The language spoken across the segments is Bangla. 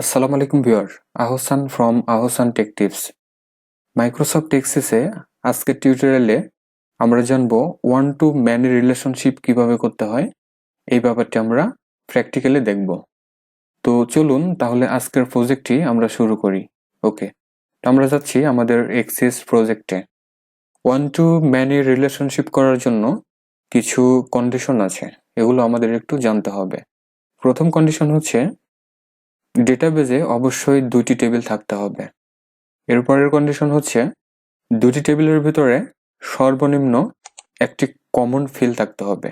আসসালামু আলাইকুম viewer Ahsan from Ahsan tech tips. Microsoft এক্সেসে আজকের টিউটোরিয়ালে আমরা জানব ওয়ান টু ম্যানি রিলেশনশিপ কীভাবে করতে হয়, এই ব্যাপারটি আমরা প্র্যাকটিক্যালি দেখব। তো চলুন তাহলে আজকের প্রজেক্টটি আমরা শুরু করি। ওকে, তো আমরা যাচ্ছি আমাদের এক্সেস প্রজেক্টে। ওয়ান টু ম্যানি রিলেশনশিপ করার জন্য কিছু কন্ডিশন আছে, এগুলো আমাদের একটু জানতে হবে। প্রথম কন্ডিশন হচ্ছে ডেটাবেজে অবশ্যই দুটি টেবিল থাকতে হবে। এরপরের কন্ডিশন হচ্ছে দুটি টেবিলের ভিতরে সর্বনিম্ন একটি কমন ফিল থাকতে হবে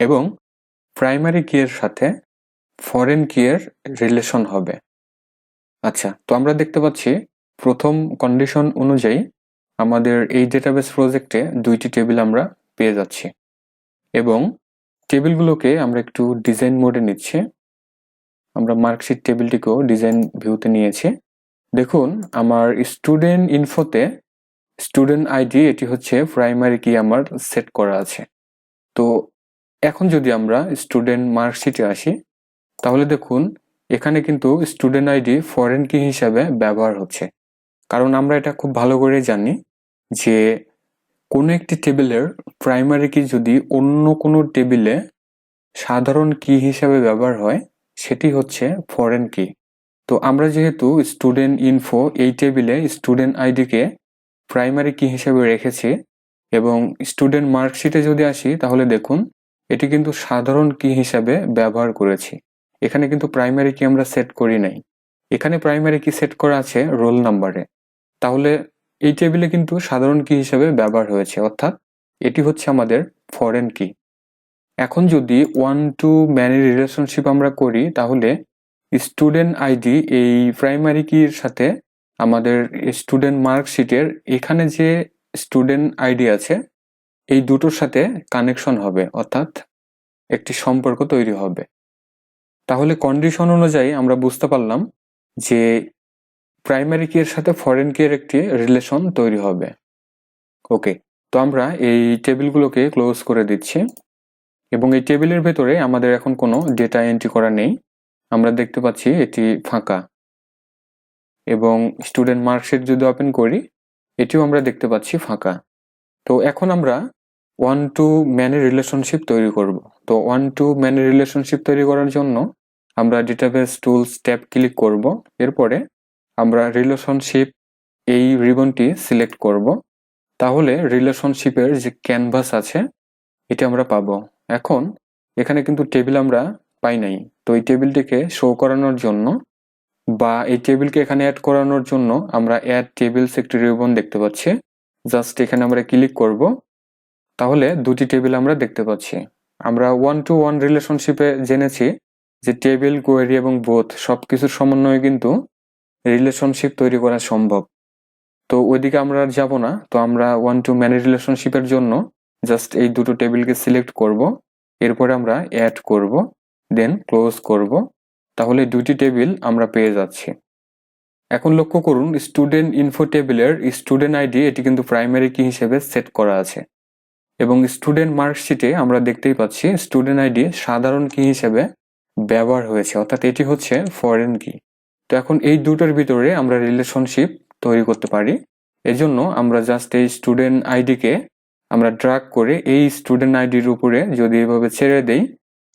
এবং প্রাইমারি কিয়ের সাথে ফরেন কিয়ের রিলেশন হবে। আচ্ছা তো আমরা দেখতে পাচ্ছি প্রথম কন্ডিশন অনুযায়ী আমাদের এই ডেটাবেস প্রজেক্টে দুইটি টেবিল আমরা পেয়ে যাচ্ছি এবং টেবিলগুলোকে আমরা একটু ডিজাইন মোডে নিচ্ছি। আমরা মার্কশিট টেবিলটিকেও ডিজাইন ভিউতে নিয়েছি। দেখুন, আমার স্টুডেন্ট ইনফোতে স্টুডেন্ট আইডি এটি হচ্ছে প্রাইমারি কি আমার সেট করা আছে। তো এখন যদি আমরা স্টুডেন্ট মার্কশিটে আসি, তাহলে দেখুন, এখানে কিন্তু স্টুডেন্ট আইডি ফরেন কি হিসাবে ব্যবহার হচ্ছে। কারণ আমরা এটা খুব ভালো করে জানি যে কোনো একটি টেবিলের প্রাইমারি কি যদি অন্য কোনো টেবিলে সাধারণ কি হিসাবে ব্যবহার হয় সেটি হচ্ছে ফরেন কি তো আমরা যেহেতু স্টুডেন্ট ইনফো এই টেবিলে স্টুডেন্ট আইডিকে প্রাইমারি কি হিসেবে রেখেছি এবং স্টুডেন্ট মার্কশিটে যদি আসি, তাহলে দেখুন এটি কিন্তু সাধারণ কি হিসাবে ব্যবহার করেছি। এখানে কিন্তু প্রাইমারি কি আমরা সেট করি নাই। এখানে প্রাইমারি কি সেট করা আছে রোল নাম্বারে তাহলে এই টেবিলে কিন্তু সাধারণ কি হিসাবে ব্যবহার হয়েছে, অর্থাৎ এটি হচ্ছে আমাদের ফরেন কি এখন যদি ওয়ান টু ম্যানি রিলেশনশিপ আমরা করি, তাহলে স্টুডেন্ট আইডি এই প্রাইমারি কির সাথে আমাদের স্টুডেন্ট মার্কশিটের এখানে যে স্টুডেন্ট আইডি আছে, এই দুটোর সাথে কানেকশন হবে, অর্থাৎ একটি সম্পর্ক তৈরি হবে। তাহলে কন্ডিশন অনুযায়ী আমরা বুঝতে পারলাম যে প্রাইমারি কিয়ের সাথে ফরেন কি এর একটি রিলেশন তৈরি হবে। ওকে তো আমরা এই টেবিলগুলোকে ক্লোজ করে দিচ্ছি। এবং এই টেবিলের ভেতরে আমাদের এখন কোনো ডেটা এন্ট্রি করা নেই। আমরা দেখতে পাচ্ছি এটি ফাঁকা। এবং স্টুডেন্ট মার্কশিট যদি ওপেন করি, এটিও আমরা দেখতে পাচ্ছি ফাঁকা। তো এখন আমরা ওয়ান টু ম্যানের রিলেশনশিপ তৈরি করব। তো ওয়ান টু ম্যানের রিলেশনশিপ তৈরি করার জন্য আমরা ডেটাবেস টুলস ট্যাব ক্লিক করব। এরপরে আমরা রিলেশনশিপ এই রিবনটি সিলেক্ট করব। তাহলে রিলেশনশিপের যে ক্যানভাস আছে, এটি আমরা পাবো। এখন এখানে কিন্তু টেবিল আমরা পাই নাই। তো এই টেবিলটিকে শো করানোর জন্য বা এই টেবিলকে এখানে অ্যাড করানোর জন্য আমরা অ্যাড টেবিলস একটি রিবন দেখতে পাচ্ছি। জাস্ট এখানে আমরা ক্লিক করব। তাহলে দুটি টেবিল আমরা দেখতে পাচ্ছি। আমরা ওয়ান টু ওয়ান রিলেশনশিপে জেনেছি যে টেবিল কোয়েরি এবং বোথ সব কিছুর সমন্বয়ে কিন্তু রিলেশনশিপ তৈরি করা সম্ভব। তো ওইদিকে আমরা যাব না। তো আমরা ওয়ান টু ম্যানি রিলেশনশিপের জন্য জাস্ট এই দুটো টেবিলকে সিলেক্ট করব, এরপরে আমরা অ্যাড করব দেন ক্লোজ করব, তাহলে দুটি টেবিল আমরা পেয়ে যাচ্ছি। এখন লক্ষ্য করুন স্টুডেন্ট ইনফো টেবিলের স্টুডেন্ট আইডি এটি কিন্তু প্রাইমারি কি হিসেবে সেট করা আছে। এবং স্টুডেন্ট মার্কশিটে আমরা দেখতেই পাচ্ছি স্টুডেন্ট আইডি সাধারণ কি হিসেবে ব্যবহার হয়েছে, অর্থাৎ এটি হচ্ছে ফরেন কি তো এখন এই দুটোর ভিতরে আমরা রিলেশনশিপ তৈরি করতে পারি। এজন্য আমরা জাস্ট এই স্টুডেন্ট আইডিকে আমরা ড্রাগ করে এই স্টুডেন্ট আইডির উপরে যদি এভাবে ছেড়ে দেই,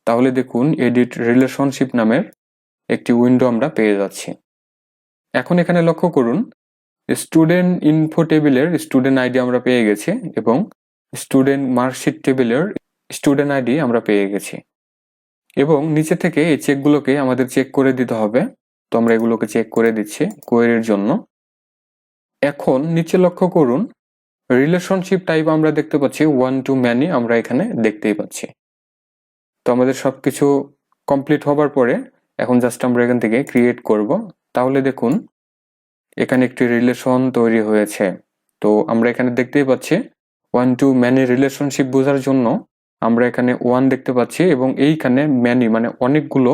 তাহলে দেখুন এডিট রিলেশনশিপ নামের একটি উইন্ডো আমরা পেয়ে যাচ্ছি। এখন এখানে লক্ষ্য করুন স্টুডেন্ট ইনফো টেবিলের স্টুডেন্ট আইডি আমরা পেয়ে গেছি এবং স্টুডেন্ট মার্কশিট টেবিলের স্টুডেন্ট আইডি আমরা পেয়ে গেছি। এবং নিচে থেকে এই চেকগুলোকে আমাদের চেক করে দিতে হবে। তো আমরা এগুলোকে চেক করে দিচ্ছি কোয়েরির জন্য। এখন নিচে লক্ষ্য করুন রিলেশনশিপ টাইপ আমরা দেখতে পাচ্ছি ওয়ান টু ম্যানি আমরা এখানে দেখতেই পাচ্ছি। তো আমাদের সব কিছু কমপ্লিট হবার পরে, এখন জাস্ট আমরা এখান থেকে ক্রিয়েট করব। তাহলে দেখুন, এখানে একটি রিলেশন তৈরি হয়েছে। তো আমরা এখানে দেখতেই পাচ্ছি ওয়ান টু ম্যানি রিলেশনশিপ বোঝার জন্য আমরা এখানে ওয়ান দেখতে পাচ্ছি এবং এইখানে ম্যানি মানে অনেকগুলো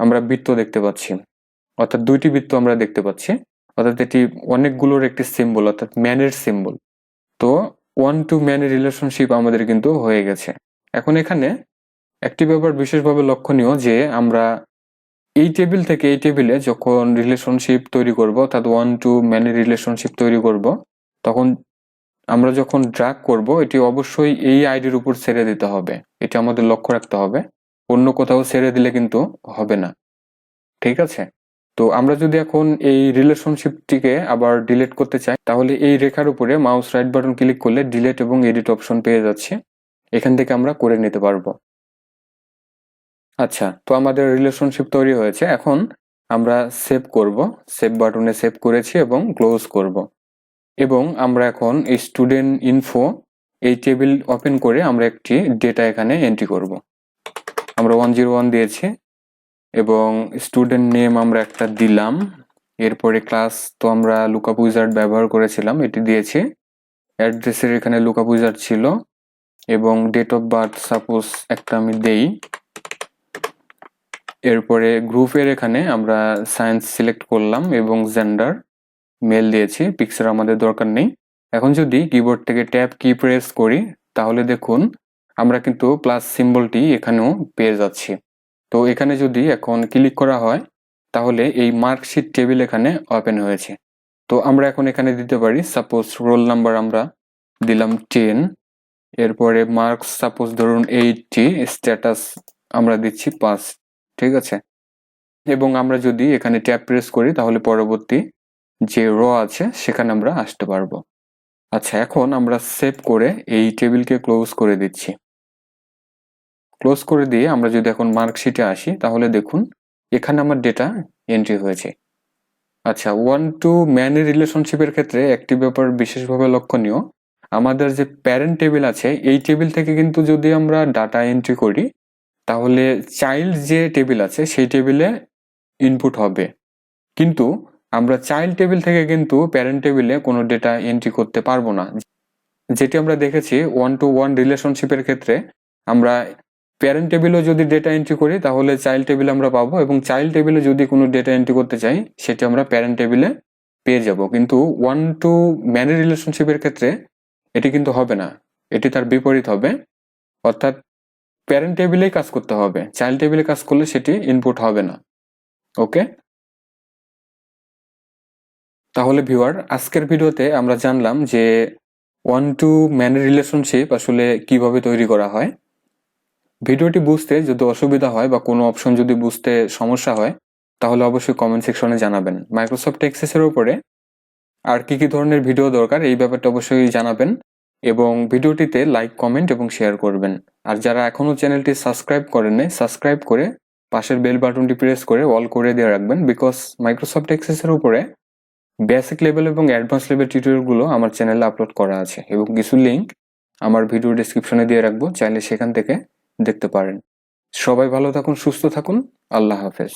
আমরা বৃত্ত দেখতে পাচ্ছি। অর্থাৎ দুইটি বৃত্ত আমরা দেখতে পাচ্ছি। অর্থাৎ এটি অনেকগুলোর একটি সিম্বল অর্থাৎ ম্যানের সিম্বল তো ওয়ান টু ম্যানি রিলেশনশিপ আমাদের কিন্তু হয়ে গেছে। এখন এখানে একটি ব্যাপার বিশেষভাবে লক্ষণীয় যে আমরা এই টেবিল থেকে এই টেবিলে যখন রিলেশনশিপ তৈরি করব, অর্থাৎ ওয়ান টু ম্যানি রিলেশনশিপ তৈরি করব, তখন আমরা যখন ড্রাগ করব, এটি অবশ্যই এই আইডির উপর ছেড়ে দিতে হবে। এটা আমাদের লক্ষ্য রাখতে হবে। অন্য কোথাও ছেড়ে দিলে কিন্তু হবে না। ঠিক আছে? তো আমরা যদি এখন এই রিলেশনশিপটিকে আবার ডিলিট করতে চাই, তাহলে এই রেখার উপরে মাউস রাইট বাটন ক্লিক করলে ডিলেট এবং এডিট অপশন পেয়ে যাচ্ছে। এখান থেকে আমরা করে নিতে পারব। আচ্ছা তো আমাদের রিলেশনশিপ তৈরি হয়েছে। এখন আমরা সেভ করব। সেভ বাটনে সেভ করেছি এবং ক্লোজ করব। এবং আমরা এখন স্টুডেন্ট ইনফো এই টেবিল ওপেন করে আমরা একটি ডেটা এখানে এন্ট্রি করব। আমরা ওয়ান জিরো ওয়ান দিয়েছি। এবং স্টুডেন্ট নেম আমরা একটা দিলাম। এরপরে ক্লাস তো আমরা লুকাপ উইজার্ড ব্যবহার করেছিলাম, এটি দিয়েছি। অ্যাড্রেসের এখানে লুকাপ উইজার্ড ছিল এবং ডেট অফ বার্থ সাপোজ একটা আমি দেই। এরপরে গ্রুপের এখানে আমরা সায়েন্স সিলেক্ট করলাম এবং জেন্ডার মেল দিয়েছি পিকচার আমাদের দরকার নেই। এখন যদি কিবোর্ড থেকে ট্যাব কি প্রেস করি, তাহলে দেখুন আমরা কিন্তু প্লাস সিম্বলটি এখানেও পেয়ে যাচ্ছি। তো এখানে যদি এখন ক্লিক করা হয়, তাহলে এই মার্কশিট টেবিল এখানে ওপেন হয়েছে। তো আমরা এখন এখানে দিতে পারি সাপোজ রোল নাম্বার আমরা দিলাম টেন এরপরে মার্কস সাপোজ ধরুন এইটটি স্ট্যাটাস আমরা দিচ্ছি পাঁচ, ঠিক আছে? এবং আমরা যদি এখানে ট্যাপ প্রেস করি, তাহলে পরবর্তী যে র আছে, সেখানে আমরা আসতে পারব। আচ্ছা এখন আমরা সেভ করে এই টেবিলকে ক্লোজ করে দিচ্ছি। ক্লোজ করে দিয়ে আমরা যদি এখন মার্কশিটে আসি, তাহলে দেখুন এখানে আমার ডেটা এন্ট্রি হয়েছে। আচ্ছা ওয়ান টু ম্যানি রিলেশনশিপের ক্ষেত্রে একটি ব্যাপার বিশেষভাবে লক্ষণীয়। আমাদের যে প্যারেন্ট টেবিল আছে, এই টেবিল থেকে কিন্তু যদি আমরা ডাটা এন্ট্রি করি, তাহলে চাইল্ড যে টেবিল আছে, সেই টেবিলে ইনপুট হবে। কিন্তু আমরা চাইল্ড টেবিল থেকে কিন্তু প্যারেন্ট টেবিলে কোনো ডেটা এন্ট্রি করতে পারব না। যেটি আমরা দেখেছি ওয়ান টু ওয়ান রিলেশনশিপের ক্ষেত্রে আমরা প্যারেন্ট টেবিলেও যদি ডেটা এন্ট্রি করি, তাহলে চাইল্ড টেবিল আমরা পাবো এবং চাইল্ড টেবিলে যদি কোনো ডেটা এন্ট্রি করতে চাই, সেটি আমরা প্যারেন্ট টেবিলে পেয়ে যাব। কিন্তু ওয়ান টু ম্যানি রিলেশনশিপের ক্ষেত্রে এটি কিন্তু হবে না। এটি তার বিপরীত হবে। অর্থাৎ প্যারেন্ট টেবিলেই কাজ করতে হবে। চাইল্ড টেবিলে কাজ করলে সেটি ইনপুট হবে না। ওকে তাহলে ভিউয়ার আজকের ভিডিওতে আমরা জানলাম যে ওয়ান টু ম্যানি রিলেশনশিপ আসলে কীভাবে তৈরি করা হয়। ভিডিওটি বুঝতে যদি অসুবিধা হয় বা কোনো অপশন যদি বুঝতে সমস্যা হয়, তাহলে অবশ্যই কমেন্ট সেকশনে জানাবেন। মাইক্রোসফট এক্সেসের উপরে আর কি কি ধরনের ভিডিও দরকার, এই ব্যাপারটা অবশ্যই জানাবেন এবং ভিডিওটিতে লাইক কমেন্ট এবং শেয়ার করবেন। আর যারা এখনও চ্যানেলটি সাবস্ক্রাইব করেন সাবস্ক্রাইব করে পাশের বেল বাটনটি প্রেস করে অল করে দিয়ে রাখবেন বিকজ মাইক্রোসফট এক্সেসের উপরে বেসিক লেভেল এবং অ্যাডভান্স লেভেল টিউটোরিয়ালগুলো আমার চ্যানেলে আপলোড করা আছে এবং কিছু লিঙ্ক আমার ভিডিও ডিসক্রিপশনে দিয়ে রাখব। চাইলে সেখান থেকে দেখতে পারেন। সবাই ভালো থাকুন সুস্থ থাকুন। আল্লাহ হাফেজ।